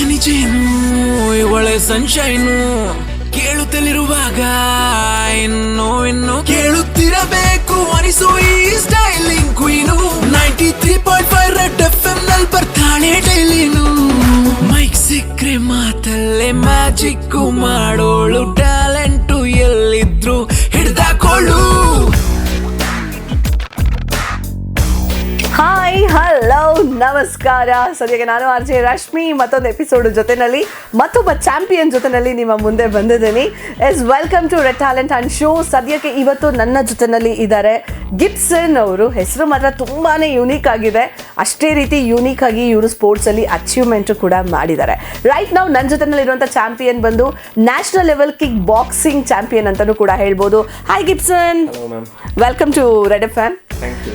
ಖನಿಜೇನು ಇವಳೆ ಸನ್ಶೈನು ಕೇಳುತ್ತಲಿರುವಾಗ ಇನ್ನು ಇನ್ನು ಕೇಳುತ್ತಿರಬೇಕು ಅನಿಸು ಈ styling queen ninety three point five red F M ನಲ್ಲಿ ಬರ್ತಾಳೆ ಡೈಲಿನು. ಮೈಕ್ ಸಿಕ್ಕ್ರೆ ಮಾತಲ್ಲೇ ಮ್ಯಾಜಿಕ್ ಮಾಡೋಳು ಟ್ಯಾಲೆಂಟು ಎಲ್ಲಿದ್ರು. ನಮಸ್ಕಾರ. ಸದ್ಯಕ್ಕೆ ನಾನು ಆರ್ ಜೆ ರಶ್ಮಿ. ಮತ್ತೊಂದು ಎಪಿಸೋಡ್ ಜೊತೆನಲ್ಲಿ ಮತ್ತೊಬ್ಬ ಚಾಂಪಿಯನ್ ಜೊತೆನಲ್ಲಿ ನಿಮ್ಮ ಮುಂದೆ ಬಂದಿದ್ದೀನಿ. Yes welcome to red talent and show ಸದ್ಯಕ್ಕೆ ಇವತ್ತು ನನ್ನ ಜೊತೆನಲ್ಲಿ ಇದ್ದಾರೆ ಗಿಬ್ಸನ್ ಅವರು. ಹೆಸರು ಮಾತ್ರ ತುಂಬಾ ಯುನೀಕ್ ಆಗಿದೆ. ಅಷ್ಟೇ ರೀತಿ ಯುನೀಕ್ ಆಗಿ ಇವರು ಸ್ಪೋರ್ಟ್ಸಲ್ಲಿ ಅಚೀವ್ಮೆಂಟ್ ಕೂಡ ಮಾಡಿದ್ದಾರೆ. ರೈಟ್ ನಾವು ನನ್ನ ಜೊತೆನಲ್ಲಿ ಇರುವಂಥ ಚಾಂಪಿಯನ್ ಬಂದು national level kick boxing champion ಅಂತಲೂ ಕೂಡ ಹೇಳ್ಬೋದು. Hi Gibson. Welcome to red F M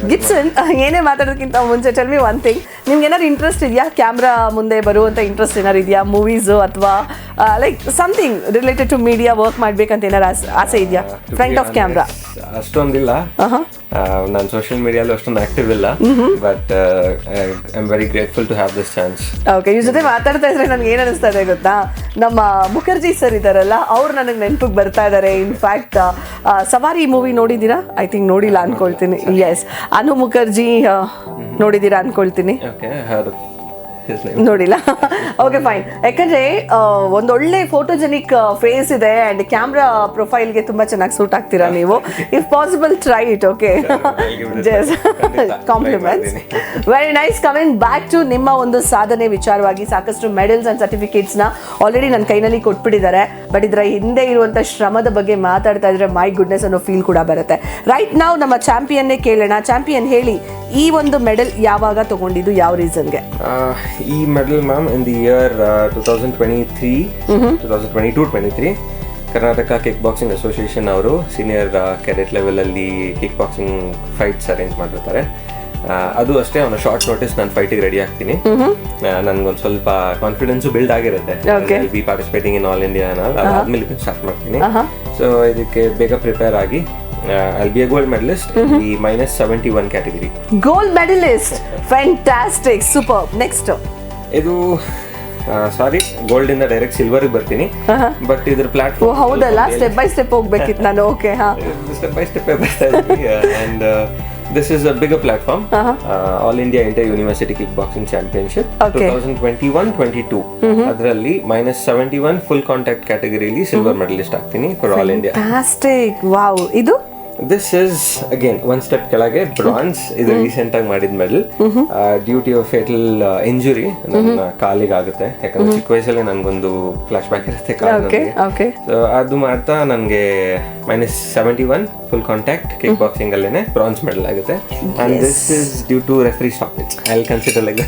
Gibson ಏನೇ ಮಾತಾಡೋದಕ್ಕಿಂತ ಮುಂಚೆ ಟೆಲ್ ಮಿ ಒನ್ ಥಿಂಗ್ ನಿಮ್ಗೆ ಏನಾದ್ರು ಇಂಟ್ರೆಸ್ಟ್ ಇದೆಯಾ? ಕ್ಯಾಮ್ರಾ ಮುಂದೆ ಬರುವಂಥ ಇಂಟ್ರೆಸ್ಟ್ ಏನಾರು ಇದೆಯಾ? ಮೂವೀಸು ಅಥವಾ like something related to media work ಮಾಡ್ಬೇಕಂತ ಏನಾರು ಆಸೆ- ಆಸೆ ಇದೆಯಾ? ಫ್ರಂಟ್ ಆಫ್ ಕ್ಯಾಮ್ರಾ ಅಷ್ಟೊಂದಿಲ್ಲ. ನಾನು ಸೋಷಿಯಲ್ ಮೀಡಿಯಾದಲ್ಲಿ ಅಷ್ಟೊಂದು ಆಕ್ಟಿವ್ ಇಲ್ಲ. But I am very grateful to have this chance okay ಇವ್ರ ಜೊತೆ ಮಾತಾಡ್ತಾ ಇದ್ರೆ ನನಗೆ ಏನು ಅನಿಸ್ತಾ ಇದೆ ಗೊತ್ತಾ? ನಮ್ಮ ಮುಖರ್ಜಿ ಸರ್ ಇದ್ದಾರಲ್ಲ ಅವ್ರು ನನಗೆ ನೆನಪಿಗೆ ಬರ್ತಾ ಇದ್ದಾರೆ ಇನ್ಫ್ಯಾಕ್ಟ್ ಸವಾರಿ ಮೂವಿ ನೋಡಿದ್ದೀರಾ? ಐ ಥಿಂಕ್ ನೋಡಿಲ್ಲ ಅನ್ಕೊಳ್ತೀನಿ. ಎಸ್ ಅನು ಮುಖರ್ಜಿ ನೋಡಿದ್ದೀರಾ ಅನ್ಕೊಳ್ತೀನಿ. ಓಕೆ ಹೌದು His name. ನೋಡಿಲ್ಲ? ಓಕೆ ಫೈನ್ ಯಾಕಂದ್ರೆ ಒಂದೊಳ್ಳೆ ಫೋಟೋಜೆನಿಕ್ ಫೇಸ್ ಇದೆ ಅಂಡ್ ಕ್ಯಾಮ್ರಾ ಪ್ರೊಫೈಲ್ಗೆ ತುಂಬಾ ಚೆನ್ನಾಗಿ ಸೂಟ್ ಆಗ್ತೀರಾ ನೀವು? If possible try it okay just compliments very nice coming back to ನಿಮ್ಮ ಒಂದು ಸಾಧನೆ ವಿಚಾರವಾಗಿ ಸಾಕಷ್ಟು ಮೆಡಲ್ಸ್ ಅಂಡ್ ಸರ್ಟಿಫಿಕೇಟ್ಸ್ನ ಆಲ್ರೆಡಿ ನನ್ನ ಕೈನಲ್ಲಿ ಕೊಟ್ಬಿಟ್ಟಿದ್ದಾರೆ. ಬಟ್ ಇದರ ಹಿಂದೆ ಇರುವಂಥ ಶ್ರಮದ ಬಗ್ಗೆ ಮಾತಾಡ್ತಾ ಇದ್ರೆ ಮೈ ಗುಡ್ನೆಸ್ ಅನ್ನೋ ಫೀಲ್ ಕೂಡ ಬರುತ್ತೆ. ರೈಟ್ ನಾವು ನಮ್ಮ ಚಾಂಪಿಯನ್ನೇ ಕೇಳೋಣ. ಚಾಂಪಿಯನ್ ಹೇಳಿ ಈ ಒಂದು ಮೆಡಲ್ ಯಾವಾಗ ತಗೊಂಡಿದ್ದು? ಯಾವ ರೀಸನ್ಗೆ Uh, ಈ medal ma'am in the year two thousand twenty three two thousand twenty two twenty three Karnataka kick boxing association ಅವರು ಸೀನಿಯರ್ ಕೆಡೆಟ್ ಲೆವೆಲಲ್ಲಿ ಕಿಕ್ ಬಾಕ್ಸಿಂಗ್ ಫೈಟ್ಸ್ ಅರೇಂಜ್ ಮಾಡಿರ್ತಾರೆ. ಆ, ಅದು ಅಷ್ಟೇ ಅವನ ಶಾರ್ಟ್ ನೋಟಿಸ್ ನಾನು ಫೈಟಿಗೆ ರೆಡಿ ಆಗ್ತೀನಿ. ನನ್ಗೊಂದು ಸ್ವಲ್ಪ ಕಾನ್ಫಿಡೆನ್ಸು ಬಿಲ್ಡ್ ಆಗಿರುತ್ತೆ. Okay. Be participating in all India ಅದಾದ್ಮೇಲೆ ಸ್ಟಾರ್ಟ್ ಮಾಡ್ತೀನಿ. ಸೊ ಇದಕ್ಕೆ ಬೇಗ ಪ್ರಿಪೇರ್ ಆಗಿ I be a gold medalist ಈ minus seventy one category gold medalist fantastic super next ಇದು ಸಾರಿ ಗೋಲ್ಡ್ ಇಂದ ಡೈರೆಕ್ಟ್ ಸಿಲ್ವರ್ ಬರ್ತೀನಿ. ಬಟ್ ಇದ್ರ ಓ ಪ್ಲಾಟ್ಫಾರ್ಮ್ ಹೌದಲ್ಲ ಸ್ಟೆಪ್ ಬೈ ಸ್ಟೆಪ್ ಹೋಗ್ಬೇಕಿತ್ತು ನಾನು. ಓಕೆ ಹಾ. ಸ್ಟೆಪ್ ಬೈ ಸ್ಟೆಪ್ ಬರ್ತಾ and this is a bigger platform all India inter university kick boxing championship two Okay. Thousand twenty one twenty two ಅದರಲ್ಲಿ minus seventy one full contact ಕ್ಯಾಟಗರಿಲಿ silver medallist ಆಗ್ತೀನಿ for all India fantastic wow ಇದು? This is again one step ಕೆಳಗೆ bronze ಇದು recent ಆಗಿ ಮಾಡಿದ medal duty of fatal injury ನನ್ನ ಕಾಲಿಗೆ ಆಗುತ್ತೆ. ಯಾಕಂದ್ರೆ ಚಿಕ್ಕ ವಯಸ್ಸಲ್ಲಿ ನನ್ಗೊಂದು ಫ್ಲಾಶ್ ಬ್ಯಾಕ್ ಇರುತ್ತೆ ಅದು ಮಾಡ್ತಾ ನನಗೆ minus seventy one full contact kick boxing ಅಲ್ಲೇನೆ ಬ್ರಾನ್ಸ್ ಮೆಡಲ್ ಆಗುತ್ತೆ. And this is due to referee stoppage I consider like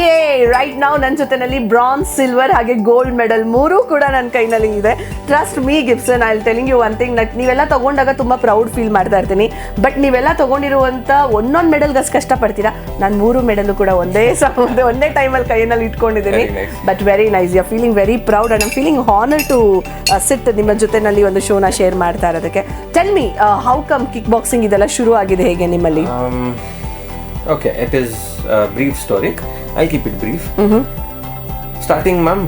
yeah right ನಾವು ನನ್ನ ಜೊತೆನಲ್ಲಿ ಬ್ರಾನ್ಸ್ ಸಿಲ್ವರ್ ಹಾಗೆ ಗೋಲ್ಡ್ ಮೆಡಲ್ ಮೂರೂ ಕೂಡ ನನ್ನ ಕೈನಲ್ಲಿ ಇದೆ. Trust me gifts I telling you one thing not ನೀವೆಲ್ಲ ತಗೊಂಡಾಗ ತುಂಬಾ ಪ್ರೌಡ್ ಫೀಲ್ ಮಾಡ್ತಾ ಇರ್ತೀನಿ. ಬಟ್ ನೀವೆಲ್ಲ ತಗೊಂಡಿರುವಂತ ಒಂದೊಂದು ಮೆಡಲ್ಗಷ್ಟು ಕಷ್ಟಪಡ್ತೀರಾ? ನಾನು ಮೂರು ಮೆಡಲ್ ಕೂಡ ಒಂದೇ ಸಹ ಒಂದೇ ಟೈಮಲ್ಲಿ ಕೈಯಲ್ಲಿ ಇಟ್ಕೊಂಡಿದ್ದೀನಿ. But very nice you feeling very proud and feeling honour to sit ನಿಮ್ಮ ಜೊತೆನಲ್ಲಿ ಒಂದು ಶೋನ ಶೇರ್ ಮಾಡ್ತಾ ಇರೋದಕ್ಕೆ. Tell me how come kick boxing ಇದೆಲ್ಲ ಶುರು ಆಗಿದೆ ಹೇಗೆ ನಿಮ್ಮಲ್ಲಿ? Okay it is brief story I keep it brief starting ma'am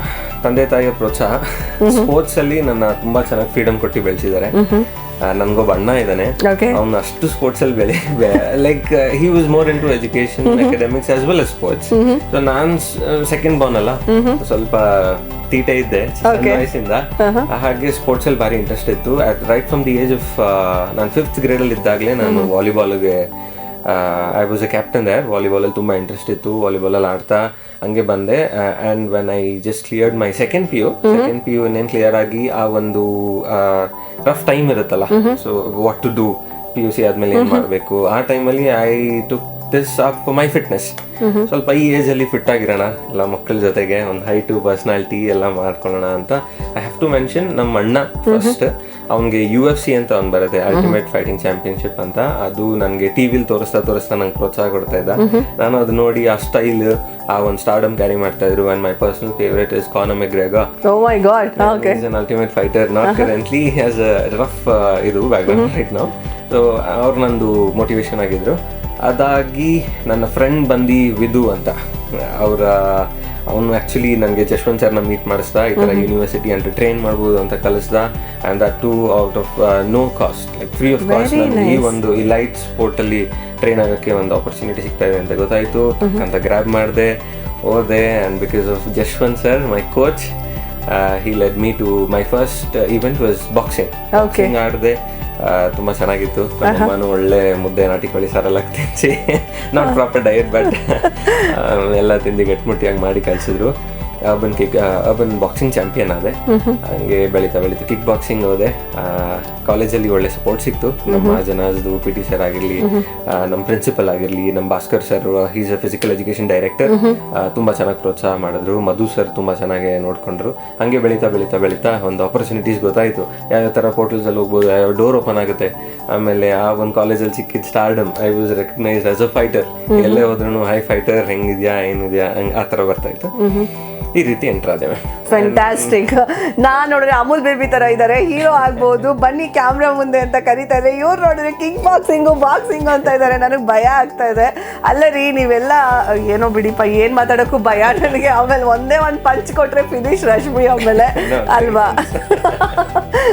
ತಂದೆ ತಾಯಿಯ ಪ್ರೋತ್ಸಾಹ. ಸ್ಪೋರ್ಟ್ಸ್ ಅಲ್ಲಿ ನನ್ನ ತುಂಬಾ ಚೆನ್ನಾಗಿ ಫ್ರೀಡಮ್ ಕೊಟ್ಟು ಬೆಳೆಸಿದ್ದಾರೆ. ನನ್ಗೊಬ್ಬ ಅಣ್ಣ ಇದ್ದಾನೆ. ಅವ್ನು ಅಷ್ಟು ಸ್ಪೋರ್ಟ್ಸ್ ಅಲ್ಲಿ ಬೆಳೆ like he was more into education academics as well as sports so non second born ಅಲ್ಲ. ಸ್ವಲ್ಪ ತೀಟ ಇದ್ದೆ. ವಯಸ್ಸಿಂದ. ಹಾಗೆ ಸ್ಪೋರ್ಟ್ಸ್ ಅಲ್ಲಿ ಭಾರಿ ಇಂಟ್ರೆಸ್ಟ್ ಇತ್ತು. At right from the age of ನಾನು ಫಿಫ್ತ್ ಗ್ರೇಡ್ ಅಲ್ಲಿ ಇದ್ದಾಗಲೇ ನಾನು ವಾಲಿಬಾಲ್ಗೆ I was a captain there volleyball ಅಲ್ಲಿ ತುಂಬಾ ಇಂಟ್ರೆಸ್ಟ್ ಇತ್ತು. ವಾಲಿಬಾಲ್ ಅಲ್ಲಿ ಆಡ್ತಾ ಹಂಗೆ ಬಂದೆ. And when I just cleared my second P U second P U ಇನ್ನೇನು ಕ್ಲಿಯರ್ ಆಗಿ ಆ ಒಂದು ರಫ್ ಟೈಮ್ ಇರುತ್ತಲ್ಲ. So what to do P U C ಆದ್ಮೇಲೆ ಏನ್ ಮಾಡಬೇಕು? ಆ ಟೈಮಲ್ಲಿ I to this of my fitness ಸ್ವಲ್ಪ ಈ ಏಜ್ ಅಲ್ಲಿ ಫಿಟ್ ಆಗಿರೋಣ ಎಲ್ಲ ಮಕ್ಕಳ ಜೊತೆಗೆ ಒಂದು ಹೈಟು ಪರ್ಸನಾಲಿಟಿ ಎಲ್ಲ ಮಾಡ್ಕೊಳ್ಳೋಣ ಅಂತ ಐ ಹ್ಯಾವ್ ಟು ಮೆನ್ಷನ್ ನಮ್ಮ ಅಣ್ಣ ಫಸ್ಟ್ ಅವ್ನಿಗೆ ಯು ಎಫ್ ಸಿ ಅಂತ ಅವ್ನು ಬರುತ್ತೆ ಅಲ್ಟಿಮೇಟ್ ಫೈಟಿಂಗ್ ಚಾಂಪಿಯನ್ಶಿಪ್ ಅಂತ. ಅದು ನನಗೆ ಟಿವಿಲಿ ತೋರಿಸ್ತಾ ತೋರಿಸ್ತಾ ನಂಗೆ ಪ್ರೋತ್ಸಾಹ ಕೊಡ್ತಾ ಇದ್ದ ನಾನು ಅದು ನೋಡಿ ಆ ಸ್ಟೈಲ್ ಆ ಒಂದು ಸ್ಟಾರ್ಡಮ್ ಕ್ಯಾರಿ ಮಾಡ್ತಾ ಇದ್ರು. And my personal favourite is Conor McGregor an ultimate fighter not currently has rough ಇದು ಬ್ಯಾಕ್ಗ್ರೌಂಡ್ ರೈಟ್ ನಾವು ಸೊ ಅವ್ರು ನಂದು ಮೋಟಿವೇಶನ್ ಆಗಿದ್ರು. ಅದಾಗಿ ನನ್ನ ಫ್ರೆಂಡ್ ಬಂದು ವಿಧು ಅಂತ. ಅವರ ಅವನು ಆ್ಯಕ್ಚುಲಿ ನನಗೆ ಜಶ್ವಂತ್ ಸರ್ನ ಮೀಟ್ ಮಾಡಿಸ್ದ ಈ ಥರ ಯೂನಿವರ್ಸಿಟಿ ಅಂತ ಟ್ರೈನ್ ಮಾಡ್ಬೋದು ಅಂತ ಕಲಿಸ್ದ and that to out of no cost like free of cost ನನಗೆ ಈ ಒಂದು ಈ ಲೈಟ್ ಸ್ಪೋರ್ಟಲ್ಲಿ ಟ್ರೈನ್ ಆಗೋಕ್ಕೆ ಒಂದು ಆಪರ್ಚುನಿಟಿ ಸಿಗ್ತಾ ಇದೆ ಅಂತ ಗೊತ್ತಾಯಿತು. ಅಂತ ಗ್ರ್ಯಾಬ್ ಮಾಡಿದೆ ಓದೆ and because of Jashwanth sir my coach he led me to my first event was boxing boxing ಆಡಿದೆ. ತುಂಬಾ ಚೆನ್ನಾಗಿತ್ತು. ತುಂಬಾ ಒಳ್ಳೆ ಮುದ್ದೆ ನಾಟಿ ಕೋಳಿ ಸಾರೆಲ್ಲ ತಿನ್ಸಿ. ನಾಟ್ ಪ್ರಾಪರ್ ಡಯಟ್ ಬಟ್ ಎಲ್ಲ ತಿಂದು ಗಟ್ಟಿಮುಟ್ಟಿಯಾಗಿ ಮಾಡಿ ಕಲಿಸಿದ್ರು urban kick urban boxing champion ಆದೆ. ಹಂಗೆ ಬೆಳೀತಾ ಬೆಳೀತಾ ಕಿಕ್ ಬಾಕ್ಸಿಂಗ್ ಹೋದೆ ಕಾಲೇಜಲ್ಲಿ ಒಳ್ಳೆ ಸಪೋರ್ಟ್ ಸಿಕ್ತು. ನಮ್ಮ ಜನ ಪಿ ಟಿ ಸರ್ ಆಗಿರಲಿ ನಮ್ಮ ಪ್ರಿನ್ಸಿಪಲ್ ಆಗಿರಲಿ ನಮ್ಮ Bhaskar sir is a physical education director ತುಂಬಾ ಚೆನ್ನಾಗಿ ಪ್ರೋತ್ಸಾಹ ಮಾಡಿದ್ರು. ಮಧು ಸರ್ ತುಂಬಾ ಚೆನ್ನಾಗಿ ನೋಡ್ಕೊಂಡ್ರು. ಹಂಗೆ ಬೆಳೀತಾ ಬೆಳೀತಾ ಬೆಳೀತಾ ಒಂದು ಆಪರ್ಚುನಿಟೀಸ್ ಗೊತ್ತಾಯ್ತು. ಯಾವ ಥರ ಪೋರ್ಟಲ್ಸಲ್ಲಿ ಹೋಗ್ಬೋದು ಯಾವ ಡೋರ್ ಓಪನ್ ಆಗುತ್ತೆ. ಆಮೇಲೆ ಆ ಒಂದು ಕಾಲೇಜಲ್ಲಿ ಸಿಕ್ಕಿದ್ stardom I was recognised as a fighter ಎಲ್ಲೇ ಹೋದ್ರೂ ಹೈ ಫೈಟರ್ ಹೆಂಗಿದ್ಯಾ ಏನಿದ್ಯಾ? ಹಂಗ್ ಆ ಥರ ಬರ್ತಾ ಇತ್ತು. ಈ ರೀತಿ ಎಂಟರ್ ಆದೇವೆ. ಫ್ಯಾಂಟಾಸ್ಟಿಕ್ ನಾನು ನೋಡಿದ್ರೆ ಅಮೂಲ್ ಬೇಬಿ ತರ ಇದ್ದಾರೆ ಹೀರೋ ಆಗ್ಬೋದು ಬನ್ನಿ ಕ್ಯಾಮ್ರಾ ಮುಂದೆ ಅಂತ ಕರೀತಾ ಇದೆ ಇವ್ರು ನೋಡಿದ್ರೆ ಕಿಂಗ್ ಬಾಕ್ಸಿಂಗು ಬಾಕ್ಸಿಂಗು ಅಂತ ಇದ್ದಾರೆ ನನಗೆ ಭಯ ಆಗ್ತಾ ಇದೆ. ಅಲ್ಲ ರೀ ನೀವೆಲ್ಲ ಏನೋ ಬಿಡಿಪ್ಪ ಏನು ಮಾತಾಡೋಕ್ಕೂ ಭಯ ನನಗೆ. ಆಮೇಲೆ ಒಂದೇ ಒಂದು ಪಂಚ್ ಕೊಟ್ರೆ ಫಿನಿಶ್ ರಶ್ಮಿ ಆಮೇಲೆ. ಅಲ್ವಾ?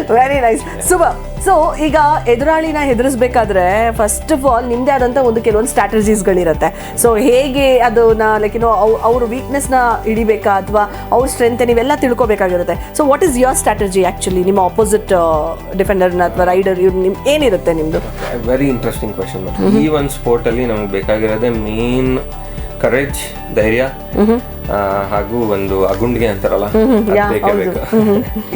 ವೆರಿ ನೈಸ್ ಸುಭ ಸೊ ಈಗ ಎದುರಾಳಿನ ಹೆದರಿಸ್ಬೇಕಾದ್ರೆ ಫಸ್ಟ್ ಆಫ್ ಆಲ್ ನಿಮ್ದೇ ಆದಂತ ಒಂದು ಕೆಲವೊಂದು ಸ್ಟ್ರಾಟಜೀಸ್ಗಳಿರುತ್ತೆ ಸೊ ಹೇಗೆ ಅದನ್ನ ಲೈಕ್ ಏನೋ ಅವ್ರ ವೀಕ್ನೆಸ್ನ ಹಿಡಿಬೇಕಾ ಅಥವಾ ಅವ್ರ ಸ್ಟ್ರೆಂತ್ ನೀವೆಲ್ಲ ತಿಳ್ಕೊಬೇಕಾಗಿರುತ್ತೆ. So what is your strategy actually ನಿಮ್ಮ ಆಪೋಸಿಟ್ ಡಿಫೆಂಡರ್ನ ಅಥವಾ ರೈಡರ್ ಇವ್ರು ನಿಮ್, ಏನಿರುತ್ತೆ ನಿಮ್ದು? ವೆರಿ ಇಂಟ್ರೆಸ್ಟಿಂಗ್ ಕ್ವಶನ್ ಈ ಒಂದು ಸ್ಪೋರ್ಟ್ ಅಲ್ಲಿ ನಮ್ಗೆ ಬೇಕಾಗಿರೋದೇ ಮೇನ್ ಕರೇಜ್ ಧೈರ್ಯ ಹಾಗೂ ಒಂದು ಅಗುಂಡಿಗೆ ಅಂತಾರಲ್ಲ ಬೇಕು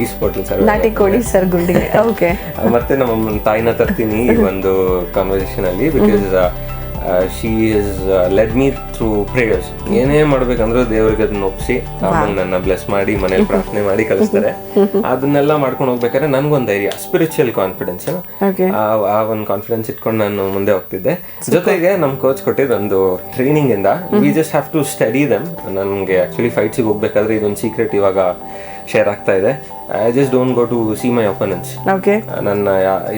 ಈ ಸ್ಪೋರ್ಟ್ ಸರ್ ನಾಟಿ ಕೋಳಿ ಸರ್ ಗುಂಡಿಗೆ. ಓಕೆ ಮತ್ತೆ ನಮ್ಮ ತಾಯಿನ ತರ್ತೀನಿ ಈ ಒಂದು ಕಾನ್ವರ್ಸೇಷನ್ ಅಲ್ಲಿ because she is led me through prayers ಏನೇ ಮಾಡ್ಬೇಕಂದ್ರೂ ದೇವ್ರಿಗೆ ಅದನ್ನ ಒಪ್ಸಿ ಆಮೇಲೆ ನನ್ನ ಬ್ಲೆಸ್ ಮಾಡಿ ಮನೇಲಿ ಪ್ರಾರ್ಥನೆ ಮಾಡಿ ಕಲಿಸ್ತಾರೆ ಅದನ್ನೆಲ್ಲ ಮಾಡ್ಕೊಂಡು ಹೋಗ್ಬೇಕಾದ್ರೆ ನನ್ಗೊಂದ್ ಧೈರ್ಯ ಸ್ಪಿರಿಚುವಲ್ ಕಾನ್ಫಿಡೆನ್ಸ್ ಆ ಒಂದು ಕಾನ್ಫಿಡೆನ್ಸ್ ಇಟ್ಕೊಂಡು ನಾನು ಮುಂದೆ ಹೋಗ್ತಿದ್ದೆ. ಜೊತೆಗೆ ನಮ್ ಕೋಚ್ ಕೊಟ್ಟಿದ್ದು ಒಂದು ಟ್ರೈನಿಂಗ್ ಇಂದ. We just have to study them ನನಗೆ ಆಕ್ಚುಲಿ ಫೈಟ್ಸಿಗೆ ಹೋಗ್ಬೇಕಾದ್ರೆ ಇದೊಂದು ಸೀಕ್ರೆಟ್ ಇವಾಗ ಶೇರ್ ಆಗ್ತಾ ಇದೆ. I just don't go to see my opponents okay ನನ್ನ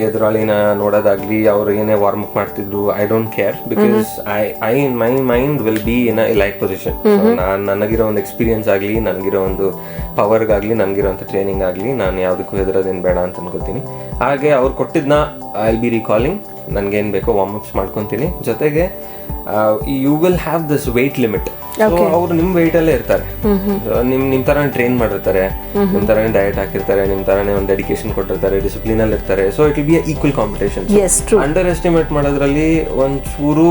ಎದುರಾಳಿನ ನೋಡೋದಾಗ್ಲಿ ಅವ್ರು ಏನೇ ವಾರ್ಮ್ ಅಪ್ ಮಾಡ್ತಿದ್ರು I don't care because I I in my mind will be in a light position ನಾನು ನನಗಿರೋ ಒಂದು ಎಕ್ಸ್ಪೀರಿಯನ್ಸ್ ಆಗಲಿ ನನಗಿರೋ ಒಂದು ಪವರ್ಗಾಗಲಿ ನನಗಿರೋಂಥ ಟ್ರೈನಿಂಗ್ ಆಗಲಿ ನಾನು ಯಾವುದಕ್ಕೂ ಹೆದರೋದೇನು ಬೇಡ ಅಂತ ಅನ್ಕೋತೀನಿ. ಹಾಗೆ ಅವ್ರು ಕೊಟ್ಟಿದ್ನ ಐ ಬಿ ರಿಕಾಲಿಂಗ್ ನನಗೇನು ಬೇಕೋ ವಾರ್ಮ್ ಅಪ್ಸ್ ಮಾಡ್ಕೊತೀನಿ. ಜೊತೆಗೆ you will have this weight limit ಅವ್ರು ನಿಮ್ ವೆಯ್ಟ್ ಅಲ್ಲೇ ಇರ್ತಾರೆ. ನಿಮ್ ನಿಮ್ ತರ ಟ್ರೈನ್ ಮಾಡಿರ್ತಾರೆ ನಿಮ್ ತರನೇ ಡಯಟ್ ಹಾಕಿರ್ತಾರೆ ನಿಮ್ ತರನೇ ಒಂದು ಡೆಡಿಕೇಶನ್ ಕೊಟ್ಟಿರ್ತಾರೆ ಡಿಸಿಪ್ಲಿನ್ ಅಲ್ಲಿ ಇರ್ತಾರೆ. So it will be equal competition underestimate ಮಾಡೋದ್ರಲ್ಲಿ ಒಂದ್ ಚೂರು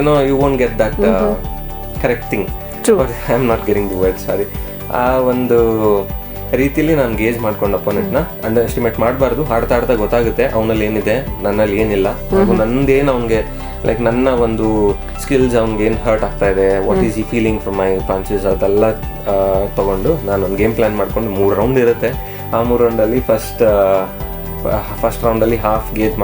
ಏನೋ you won't get that correct thing I am not getting the word sorry ಆ ಒಂದು ರೀತಿಲಿ ನಾನು ಗೇಜ್ ಮಾಡ್ಕೊಂಡು ಅಪೋನೆಂಟ್ನ ಅಂಡರ್ ಎಸ್ಟಿಮೇಟ್ ಮಾಡಬಾರ್ದು. ಆಡ್ತಾ ಆಡ್ತಾ ಗೊತ್ತಾಗುತ್ತೆ ಅವನಲ್ಲಿ ಏನಿದೆ ನನ್ನಲ್ಲಿ ಏನಿಲ್ಲ. ಹಾಗೂ ನಂದೇನು ಅವನಿಗೆ ಲೈಕ್ ನನ್ನ ಒಂದು ಸ್ಕಿಲ್ಸ್ ಅವ್ನಿಗೆ ಏನು ಹರ್ಟ್ ಆಗ್ತಾ ಇದೆ ವಾಟ್ ಈಸ್ ಈ ಫೀಲಿಂಗ್ ಫ್ರಮ್ ಮೈ ಪಾಂಚಸ್ ಅದೆಲ್ಲ ತಗೊಂಡು ನಾನು ಒಂದು ಗೇಮ್ ಪ್ಲಾನ್ ಮಾಡ್ಕೊಂಡು ಮೂರು ರೌಂಡ್ ಇರುತ್ತೆ. ಆ ಮೂರು ರೌಂಡಲ್ಲಿ ಫಸ್ಟ್ ಫಸ್ಟ್ ರೌಂಡಲ್ಲಿ ಹಾಫ್ ಗೇಜ್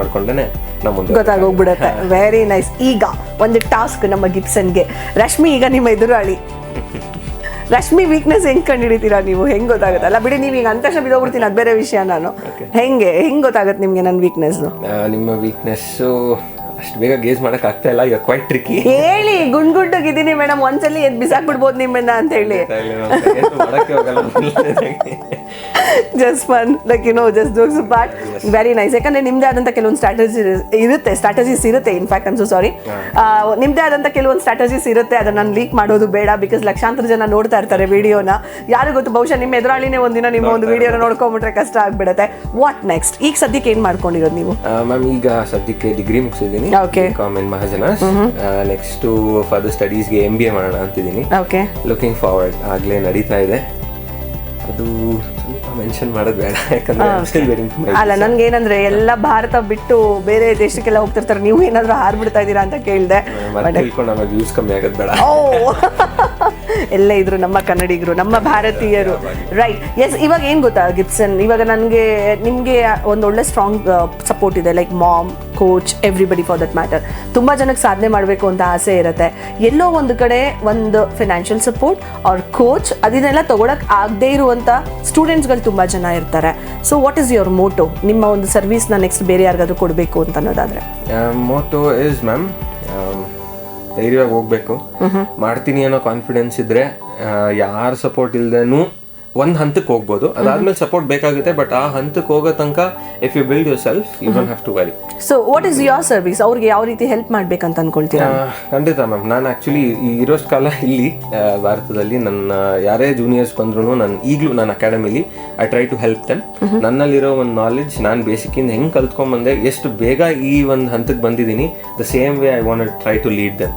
ಮುಂದೆ ಗೊತ್ತಾಗೋಗ್ಬಿಡತ್ತೆ. ವೆರಿ ನೈಸ್ ಈಗ ಒಂದು ಟಾಸ್ಕ್ ನಮ್ಮ ಗಿಬ್ಸನ್ಗೆ ರಶ್ಮಿ ಈಗ ನಿಮ್ಮ ಎದುರಾಳಿ. ರಶ್ಮಿ ವೀಕ್ನೆಸ್ ಹೆಂಗ್ ಕಂಡುಹಿಡಿತೀರಾ ನೀವು? ಹೆಂಗ್ ಗೊತ್ತಾಗುತ್ತೆ? ಅಲ್ಲ ಬಿಡಿ ನೀವು ಈಗ ಅಂತ ತಕ್ಷಣ ಬಿದ್ದೋಗ್ಬಿಡ್ತೀನಿ ಅದು ಬೇರೆ ವಿಷಯ ನಾನು. ಹೆಂಗೆ? ಹೆಂಗ್ ಗೊತ್ತಾಗುತ್ತೆ ನಿಮ್ಗೆ ನನ್ನ ವೀಕ್ನೆಸ್ ನಿಮ್ಮ ವೀಕ್ನೆಸ್ಸು ಅಷ್ಟು ಬೇಗ ಗೇಜ್ ಮಾಡಕ್ ಆಗ್ತಾ ಇಲ್ಲ ಈಗ ಕ್ವೈಟ್ ಟ್ರಿಕಿ ಹೇಳಿ ಗುಂಡ್ ಗುಂಡಗಿದ್ದೀನಿ ಮೇಡಮ್ ಒಂದ್ಸಲಿ ಎದ್ ಬಿಸಾಕ್ಬಿಡ್ಬೋದು ನಿಮ್ಮನ್ನ ಅಂತ ಹೇಳಿ. ಮಾಡಕ್ಕೆ just fun like you know just jokes part very nice ಯಾಕಂದ್ರೆ ನಿಮ್ದೇ ಆದಂತ ಕೆಲವೊಂದು ಸ್ಟ್ರಾಟಜಿ ಇರುತ್ತೆ ಸ್ಟ್ರಾಟಜೀಸ್ ಇರುತ್ತೆ ಇನ್ಫ್ಯಾಕ್ಟ್ ಅನ್ಸು ಸಾರಿ ನಿಮ್ದೇ ಆದಂತ ಕೆಲವೊಂದು ಸ್ಟ್ರಾಟಜೀಸ್ ಇರುತ್ತೆ ಅದನ್ನ ನಾನು ಲೀಕ್ ಮಾಡೋದು ಬೇಡ ಬಿಕಾಸ್ ಲಕ್ಷಾಂತರ ಜನ ನೋಡ್ತಾ ಇರ್ತಾರೆ ವಿಡಿಯೋನ ಯಾರು ಗೊತ್ತು ಬಹುಶಃ ನಿಮ್ಮ ಎದುರಾಳಿನೇ ಒಂದಿನ ನಿಮ್ಮ ಒಂದು ವಿಡಿಯೋನ ನೋಡ್ಕೊಂಡ್ಬಿಟ್ರೆ ಕಷ್ಟ ಆಗ್ಬಿಡುತ್ತೆ. ವಾಟ್ ನೆಕ್ಸ್ಟ್ ಈಗ ಸದ್ಯಕ್ಕೆ ಏನು ಮಾಡ್ಕೊಂಡಿರೋದು ನೀವು? ಮ್ಯಾಮ್ ಈಗ ಸದ್ಯಕ್ಕೆ ಡಿಗ್ರಿ ಮುಗಿಸಿದ್ದೀನಿ. ಓಕೆ ಕಾಮನ್ ಮಹಾಜನ ನೆಕ್ಸ್ಟ್ ಫರ್ದರ್ ಸ್ಟಡೀಸ್ಗೆ ಎಂ ಬಿ ಎ ಮಾಡೋಣ ಅಂತಿದ್ದೀನಿ. ಓಕೆ ಲುಕಿಂಗ್ ಫಾರ್ವರ್ಡ್ ಆಗ್ಲೇ ನಡೀತಾ ಇದೆ. ಅದು ಮೆನ್ಷನ್ ಮಾಡೋದು ಬೇಡ ಯಾಕಂದ್ರೆ ಅಲ್ಲ ನನ್ಗೆ ಏನಂದ್ರೆ ಎಲ್ಲ ಭಾರತ ಬಿಟ್ಟು ಬೇರೆ ದೇಶಕ್ಕೆಲ್ಲ ಹೋಗ್ತಿರ್ತಾರೆ ನೀವು ಏನಾದ್ರು ಹಾರ್ಬಿಡ್ತಾ ಇದ್ದೀರಾ ಅಂತ ಕೇಳಿದೆ. ಯೂಸ್ ತಿಳ್ಕೊಂಡು ಆಮೇಲೆ ವ್ಯೂಸ್ ಕಮ್ಮಿ ಆಗೋದು ಬೇಡ. ಎಲ್ಲ ಇದ್ರು, ನಮ್ಮ ಕನ್ನಡಿಗರು, ನಮ್ಮ ಭಾರತೀಯರು. ರೈಟ್ ಎಸ್ ಇವಾಗ ಏನು ಗೊತ್ತಾ ಗಿಪ್ಸನ್ ಇವಾಗ ನನಗೆ, ನಿಮಗೆ ಒಂದು ಒಳ್ಳೆ ಸ್ಟ್ರಾಂಗ್ ಸಪೋರ್ಟ್ ಇದೆ like mom coach everybody for that matter ತುಂಬ ಜನಕ್ಕೆ ಸಾಧನೆ ಮಾಡಬೇಕು ಅಂತ ಆಸೆ ಇರುತ್ತೆ. ಎಲ್ಲೋ ಒಂದು ಕಡೆ ಒಂದು ಫಿನಾನ್ಷಿಯಲ್ ಸಪೋರ್ಟ್ ಅವ್ರ ಕೋಚ್ ಅದನ್ನೆಲ್ಲ ತೊಗೊಳಕ್ಕೆ ಆಗದೇ ಇರುವಂಥ ಸ್ಟೂಡೆಂಟ್ಸ್ಗಳು ತುಂಬ ಜನ ಇರ್ತಾರೆ. So what is your motto ನಿಮ್ಮ ಒಂದು ಸರ್ವಿಸ್ನ ನೆಕ್ಸ್ಟ್ ಬೇರೆ ಯಾರಿಗಾದ್ರೂ ಕೊಡಬೇಕು ಅಂತ ಅನ್ನೋದಾದ್ರೆ. ಮೋಟೋ ಇಸ್ ಮ್ಯಾಮ್ ಧೈರ್ಯವಾಗಿ ಹೋಗ್ಬೇಕು. ಮಾಡ್ತೀನಿ ಅನ್ನೋ ಕಾನ್ಫಿಡೆನ್ಸ್ ಇದ್ರೆ ಯಾರ ಸಪೋರ್ಟ್ ಇಲ್ದೇನು ಒಂದ್ ಹಂತಕ್ಕೆ ಹೋಗ್ಬೋದು. ಅದಾದ್ಮೇಲೆ ಸಪೋರ್ಟ್ ಬೇಕಾಗುತ್ತೆ ಬಟ್ ಆ ಹಂತಕ್ಕೆ ಹೋಗೋ ತನಕ if you build yourself you don't have to worry so what is your service ಅವ್ರಿಗೆ ಯಾವ ರೀತಿ ಹೆಲ್ಪ್ ಮಾಡ್ಬೇಕಂತ ಅನ್ಕೊಳ್ತೀರಾ? ಖಂಡಿತ ಮ್ಯಾಮ್ ನಾನು ಆಕ್ಚುಲಿ ಇರೋಷ್ಟು ಕಾಲ ಇಲ್ಲಿ ಭಾರತದಲ್ಲಿ ನನ್ನ ಯಾರೇ ಜೂನಿಯರ್ಸ್ ಬಂದ್ರು ನಾನು ಈಗಲೂ ನನ್ನ ಅಕಾಡೆಮಿಲಿ I try to help them ನನ್ನಲ್ಲಿರೋ ಒಂದು ನಾಲೆಜ್ ನಾನು ಬೇಸಿಕ್ಕಿಂದ ಹೆಂಗೆ ಕಲ್ತ್ಕೊಂಡ್ಬಂದೆ ಎಷ್ಟು ಬೇಗ ಈ ಒಂದು ಹಂತಕ್ಕೆ ಬಂದಿದ್ದೀನಿ the same way I want try to lead them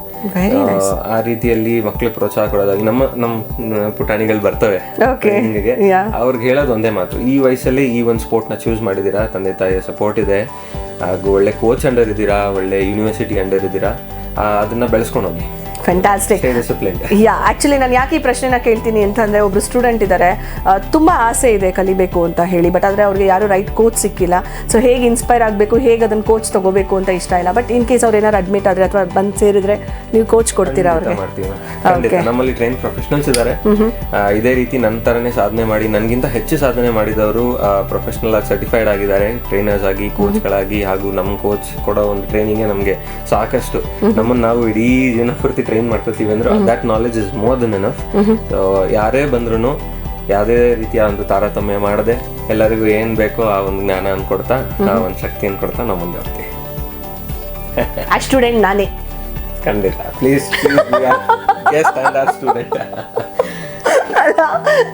ಆ ರೀತಿಯಲ್ಲಿ ಮಕ್ಳಿಗೆ ಪ್ರೋತ್ಸಾಹ ಕೊಡೋದಾಗಿ ನಮ್ಮ ನಮ್ಮ ಪುಟಾಣಿಗಳು ಬರ್ತವೆ. ಅವ್ರಿಗೆ ಹೇಳೋದು ಒಂದೇ ಮಾತು. ಈ ವಯಸ್ಸಲ್ಲಿ ಈ ಒಂದು ಸ್ಪೋರ್ಟ್ನ ಚೂಸ್ ಮಾಡಿದ್ದೀರಾ? ತಂದೆ ತಾಯಿಯ ಸಪೋರ್ಟ್ ಇದೆ. ಹಾಗೂ ಒಳ್ಳೆ ಕೋಚ್ ಅಂಡರ್ ಇದ್ದೀರಾ? ಒಳ್ಳೆ ಯೂನಿವರ್ಸಿಟಿ ಅಂಡರ್ ಇದ್ದೀರಾ? ಅದನ್ನ ಬೆಳೆಸ್ಕೊಂಡು ಹೋಗಿ ಫ್ಯಾಂಟಾಸ್ಟಿಕ್ ಯಾ ಆಕ್ಚುಲಿ ನಾನು ಯಾಕೆ ಈ ಪ್ರಶ್ನೆನ ಕೇಳ್ತೀನಿ ಅಂತಂದ್ರೆ ಒಬ್ರು ಸ್ಟೂಡೆಂಟ್ ಇದ್ದಾರೆ ತುಂಬಾ ಆಸೆ ಇದೆ ಕಲಿಬೇಕು ಅಂತ ಹೇಳಿ ಬಟ್ ಆದ್ರೆ ಅವ್ರಿಗೆ ಯಾರು ರೈಟ್ ಕೋಚ್ ಸಿಕ್ಕಿಲ್ಲ. ಸೊ ಹೇಗೆ ಇನ್ಸ್ಪೈರ್ ಆಗಬೇಕು ಹೇಗೆ ಅದನ್ನ ಕೋಚ್ ತಗೋಬೇಕು ಅಂತ ಇಷ್ಟ ಇಲ್ಲ. ಬಟ್ ಇನ್ ಕೇಸ್ ಅವ್ರು ಏನಾದ್ರು ಅಡ್ಮಿಟ್ ಆದ್ರೆ ಅಥವಾ ಬಂದು ಸೇರಿದ್ರೆ ನೀವು ಕೋಚ್ ಕೊಡ್ತೀರಾ ಅವ್ರಿಗೆ? ನಮ್ಮಲ್ಲಿ ಟ್ರೈನ್ ಪ್ರೊಫೆಷನಲ್ಸ್ ಇದ್ದಾರೆ ಇದೇ ರೀತಿ ನನ್ನ ತರನೇ ಸಾಧನೆ ಮಾಡಿ ನನಗಿಂತ ಹೆಚ್ಚು ಸಾಧನೆ ಮಾಡಿದವರು ಪ್ರೊಫೆಷನಲ್ ಆಗಿ ಸರ್ಟಿಫೈಡ್ ಆಗಿದ್ದಾರೆ. ಟ್ರೈನರ್ಸ್ ಆಗಿ ಕೋಚ್ಗಳಾಗಿ ಹಾಗೂ ನಮ್ಮ ಕೋಚ್ ಕೊಡೋ ಒಂದು ಟ್ರೈನಿಂಗ್ ನಮಗೆ ಸಾಕಷ್ಟು. ನಮ್ಮನ್ನು ನಾವು ಇಡೀ ದಿನ ಪೂರ್ತಿ ಟ್ರೈನ್ ಮಾಡ್ಕೊತೀವಿ ಅಂದ್ರೆ that knowledge is more than enough so ಯಾರೇ ಬಂದ್ರು ಯಾವುದೇ ರೀತಿಯ ಒಂದು ತಾರತಮ್ಯ ಮಾಡದೆ ಎಲ್ಲರಿಗೂ ಏನ್ ಬೇಕೋ ಆ ಒಂದು ಜ್ಞಾನ ಅನ್ಕೊಡ್ತಾ ಆ ಒಂದು ಶಕ್ತಿಯನ್ನು ಕೊಡ್ತಾ ನಾವು ಮುಂದೆ ಹೋಗ್ತೀವಿ. ಆ ಸ್ಟೂಡೆಂಟ್ ನಾನೇ. ಖಂಡಿತ. ಪ್ಲೀಸ್ ಸ್ಟೂಡೆಂಟ್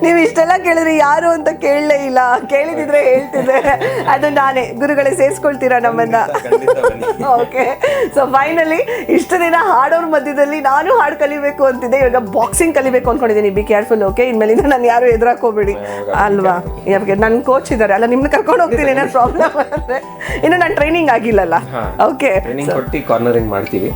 ನೀವು ಇಷ್ಟೆಲ್ಲ ಕೇಳಿದ್ರೆ ಯಾರು ಅಂತ ಕೇಳಲೇ ಇಲ್ಲ. ಕೇಳಿದಿದ್ರೆ ಹೇಳ್ತಿದ್ದೆ ಅದು ನಾನೇ. ಗುರುಗಳೇ ಸೇರಿಸ್ಕೊಳ್ತೀರಾ ನಮ್ಮನ್ನ? ಓಕೆ. ಸೊ ಫೈನಲಿ ಇಷ್ಟು ದಿನ ಹಾಡೋರ್ ಮಧ್ಯದಲ್ಲಿ ನಾನು ಹಾಡು ಕಲಿಬೇಕು ಅಂತಿದ್ದೆ. ಇವಾಗ ಬಾಕ್ಸಿಂಗ್ ಕಲಿಬೇಕು ಅನ್ಕೊಂಡಿದ್ದೀನಿ. ಬಿ ಕೇರ್ಫುಲ್ ಓಕೆ ಇನ್ಮೇಲಿಂದ ನಾನು ಯಾರು ಎದುರಾಕೋಬೇಡಿ ಅಲ್ವಾ? ಯಾಕೆ ನನ್ನ ಕೋಚ್ ಇದ್ದಾರೆ ಅಲ್ಲ ನಿಮ್ನ ಕರ್ಕೊಂಡು ಹೋಗ್ತೀನಿ. ಏನಾದ್ರು ಪ್ರಾಬ್ಲಮ್ ಅಂದ್ರೆ ಇನ್ನು ನಾನು ಟ್ರೈನಿಂಗ್ ಆಗಿಲ್ಲಲ್ಲ. ಓಕೆ ಕಾರ್ನರಿಂಗ್ ಮಾಡ್ತೀವಿ.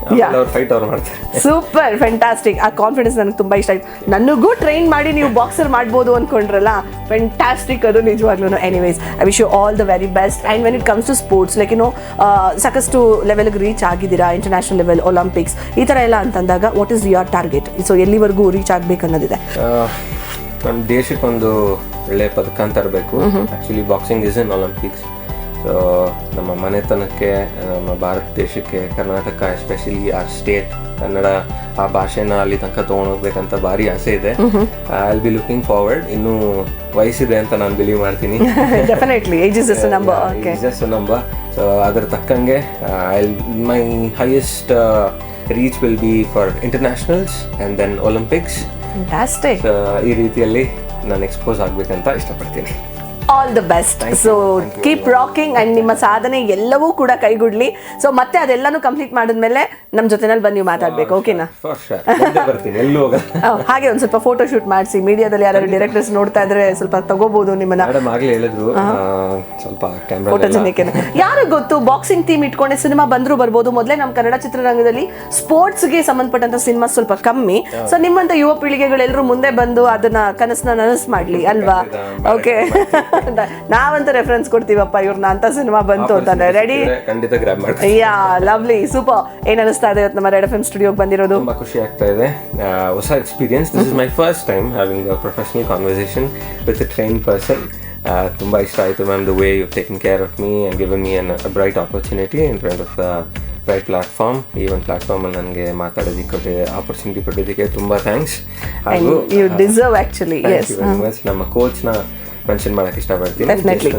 ಫೈಟ್ ಅವ್ರು ಮಾಡ್ತಾರೆ. ಸೂಪರ್ ಫ್ಯಾಂಟಾಸ್ಟಿಕ್ ಆ ಕಾನ್ಫಿಡೆನ್ಸ್ ನನಗೆ ತುಂಬಾ ಇಷ್ಟ ಆಯ್ತು. ನನಗೂ ಟ್ರೈನ್ ಮಾಡಿ ನೀವು ಬಾಕ್ಸರ್ ಮಾಡ್ಬೋದು ಅನ್ಕೊಂಡ್ರಲ್ಲ ಫ್ಯಾಂಟಾಸ್ಟಿಕ್ ಅದು ನಿಜವಾಗ್ಲೂ anyways I wish you all the very best and when it comes to sports like ಏನೋ ಸಾಕಷ್ಟು ಲೆವೆಲ್ಗೆ ರೀಚ್ ಆಗಿದ್ದೀರಾ? ಇಂಟರ್ನ್ಯಾಷನಲ್ ಲೆವೆಲ್ ಒಲಿಂಪಿಕ್ಸ್ ಈ ಥರ ಎಲ್ಲ ಅಂತಂದಾಗ what is your target so ಎಲ್ಲಿವರೆಗೂ ರೀಚ್ ಆಗ್ಬೇಕು ಅನ್ನೋದಿದೆ. ನಮ್ಮ ದೇಶಕ್ಕೊಂದು ಒಳ್ಳೆಯ ಪದಕ ಅಂತ ತರಬೇಕು actually boxing is in Olympics so ನಮ್ಮ ಮನೆತನಕ್ಕೆ ನಮ್ಮ ಭಾರತ ದೇಶಕ್ಕೆ ಕರ್ನಾಟಕ ಎಸ್ಪೆಷಲಿ ಆ ಸ್ಟೇಟ್ ಕನ್ನಡ ಆ ಭಾಷೆನ ಅಲ್ಲಿ ತನಕ ತೊಗೊಂಡೋಗ್ಬೇಕಂತ ಭಾರಿ ಆಸೆ ಇದೆ. ಐ ಬಿ ಲುಕಿಂಗ್ ಫಾರ್ವರ್ಡ್ ಇನ್ನೂ ವಯಸ್ಸಿದೆ ಅಂತ ನಾನು ಬಿಲೀವ್ ಮಾಡ್ತೀನಿ. Definitely age is number so ಅದ್ರ ತಕ್ಕಂಗೆ I my highest reach will be for internationals and then Olympics ಈ ರೀತಿಯಲ್ಲಿ ನಾನು ಎಕ್ಸ್ಪೋಸ್ ಆಗಬೇಕಂತ ಇಷ್ಟಪಡ್ತೀನಿ. All the best so keep rocking and ನಿಮ್ಮ ಸಾಧನೆ ಎಲ್ಲವೂ ಕೂಡ ಕೈಗೂಡ್ಲಿ. ಸೊ ಮತ್ತೆ ಅದೆಲ್ಲಾನು ಕಂಪ್ಲೀಟ್ ಮಾಡಿದ್ಮೇಲೆ ನಮ್ಮ ಜೊತೆನಲ್ಲಿ ಬಂದು ನೀವು ಮಾತಾಡ್ಬೇಕು ಓಕೆನಾ? ಹಾಗೆ ಒಂದು ಸ್ವಲ್ಪ ಫೋಟೋ ಶೂಟ್ ಮಾಡಿಸಿ ಮೀಡಿಯಾದಲ್ಲಿ ಯಾರು ಡೈರೆಕ್ಟರ್ಸ್ ನೋಡ್ತಾ ಇದ್ರೆ ಸ್ವಲ್ಪ ತಗೋಬಹುದು ನಿಮ್ಮನ್ನ. ಯಾರು ಗೊತ್ತು ಬಾಕ್ಸಿಂಗ್ ಥೀಮ್ ಇಟ್ಕೊಂಡೆ ಸಿನಿಮಾ ಬಂದ್ರು ಬರ್ಬೋದು. ಮೊದಲೇ ನಮ್ಮ ಕನ್ನಡ ಚಿತ್ರರಂಗದಲ್ಲಿ ಸ್ಪೋರ್ಟ್ಸ್ಗೆ ಸಂಬಂಧಪಟ್ಟಂತ ಸಿನಿಮಾ ಸ್ವಲ್ಪ ಕಮ್ಮಿ. ಸೊ ನಿಮ್ಮಂತ ಯುವ ಪೀಳಿಗೆಗಳೆಲ್ಲರೂ ಮುಂದೆ ಬಂದು ಅದನ್ನ ಕನಸನ್ನ ನನಸು ಮಾಡ್ಲಿ ಅಲ್ವಾ? ಓಕೆ ನಾವಂತ ರೆಫರೆನ್ಸ್ ಕೊಡ್ತೀವಪ್ಪ ಇವ್ರನ್ನ ಅಂತ ಸಿನಿಮಾ ಬಂತು ಅಂತಂದ್ರೆ. ರೆಡಿ ಖಂಡಿತ ಗ್ರ್ಯಾಬ್ ಮಾಡ್ತೀನಿ. ಯಾ ಲವ್ಲಿ ಸೂಪರ್ ಏನ್ ಅನಿಸ್ತಾ ಇದೆ ನಮ್ಮ ರೆಡ್ ಎಫ್ ಎಂ ಸ್ಟುಡಿಯೋಗೆ ಬಂದಿರೋದು? ತುಂಬಾ ಖುಷಿ ಆಗ್ತಾ ಇದೆ. ಹೊಸ experience this is my first time having a professional conversation with a train person ತುಂಬ ಇಷ್ಟ ಆಯಿತು ma'am the way you taken care of me and given me an bright opportunity in front of right platform ಈ ಒಂದು ಪ್ಲಾಟ್ಫಾರ್ಮಲ್ಲಿ ನನಗೆ ಮಾತಾಡೋದಕ್ಕೆ ಕೊಟ್ಟೆ opportunity ಕೊಟ್ಟಿದ್ದಕ್ಕೆ ತುಂಬ ಥ್ಯಾಂಕ್ಸ್ ಹಾಗೂ ಯು ಡಿಸರ್ವ್ ವೆರಿ ಮಚ್ ನಮ್ಮ ಕೋಚ್ನ ಮೆನ್ಷನ್ ಮಾಡಕ್ಕೆ ಇಷ್ಟಪಡ್ತೀನಿ.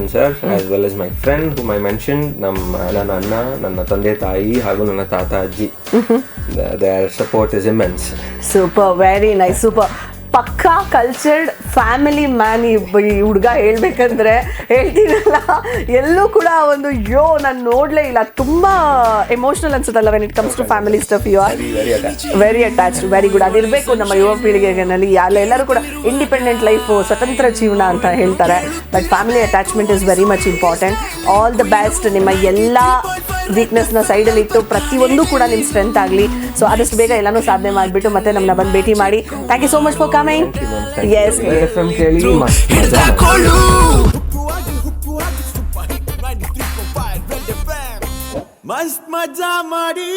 Sir as well as my friend who my mention ನಮ್ಮ ನನ್ನ ಅಣ್ಣ ನನ್ನ ತಂದೆ ತಾಯಿ ಹಾಗೂ ನನ್ನ ತಾತ ಅಜ್ಜಿ their support is immense super very nice super ಪಕ್ಕಾ ಕಲ್ಚರ್ಡ್ ಫ್ಯಾಮಿಲಿ ಮ್ಯಾನ್ ಈ ಹುಡುಗ ಹೇಳ್ಬೇಕಂದ್ರೆ ಹೇಳ್ತೀನಲ್ಲ. ಎಲ್ಲೂ ಕೂಡ ಒಂದು, ಯೋ, ನಾನು ನೋಡಲೇ ಇಲ್ಲ. ತುಂಬಾ emotional ಅನ್ಸುತ್ತಲ್ಲ when it comes to family stuff you are very attach very attached very good ಅದಿರಬೇಕು ನಮ್ಮ ಯುವ ಪೀಳಿಗೆನಲ್ಲಿ ಎಲ್ಲ ಎಲ್ಲರೂ ಕೂಡ ಇಂಡಿಪೆಂಡೆಂಟ್ ಲೈಫು ಸ್ವತಂತ್ರ ಜೀವನ ಅಂತ ಹೇಳ್ತಾರೆ. But family attachment is very much important all the best ನಿಮ್ಮ ಎಲ್ಲ ವೀಕ್ನೆಸ್ನ ಸೈಡಲ್ಲಿ ಇಟ್ಟು ಪ್ರತಿಯೊಂದು ಕೂಡ ನಿಮ್ಮ ಸ್ಟ್ರೆಂತ್ ಆಗಲಿ ಸೊ ಆದಷ್ಟು ಬೇಗ ಎಲ್ಲನೂ ಸಾಧನೆ ಮಾಡಿಬಿಟ್ಟು ಮತ್ತೆ ನಮ್ಮನ್ನ ಬಂದು ಭೇಟಿ ಮಾಡಿ thank you so much for coming yes. ಮಸ್ತ್ ಮಜಾ ಮಾಡಿ